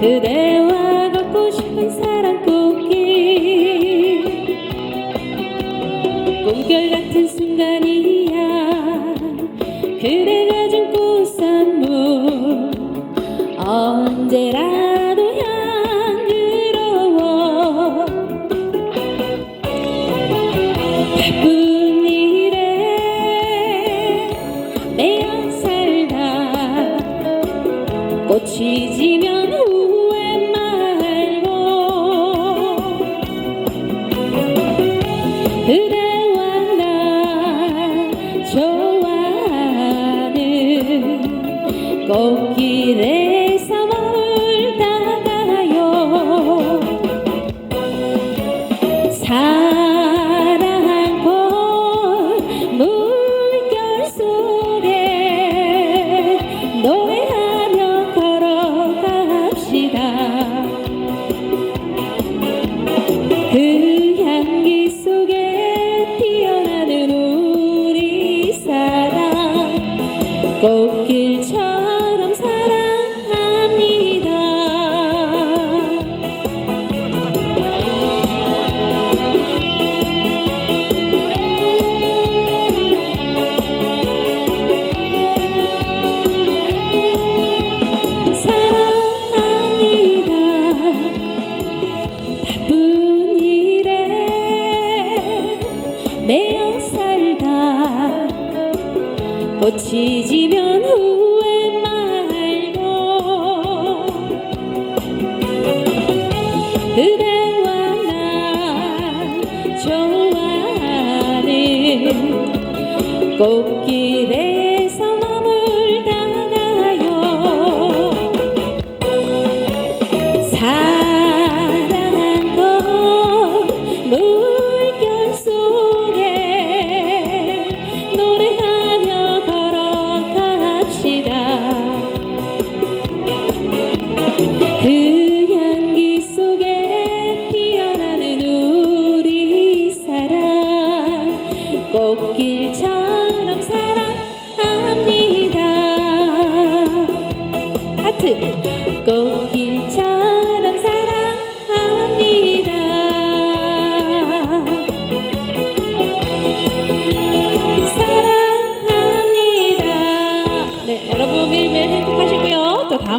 그대와 걷고 싶은 사랑 꽃길 꿈결 같은 순간이야. 그대가 준 꽃선물 언제라도 향기로워. 바쁜 일에 매여 살다 꽃이 지면 꽃길에서 머물다가요. 사랑꽃 물결 속에 노래하며 걸어갑시다. 그 향기 속에 피어나는 우리 사랑. 꽃길처럼 매여 살다. 꽃이 지면 후회 말고. 그대와 나 좋아하는 꽃길에 꽃길처럼 사랑합니다. 하트. 꽃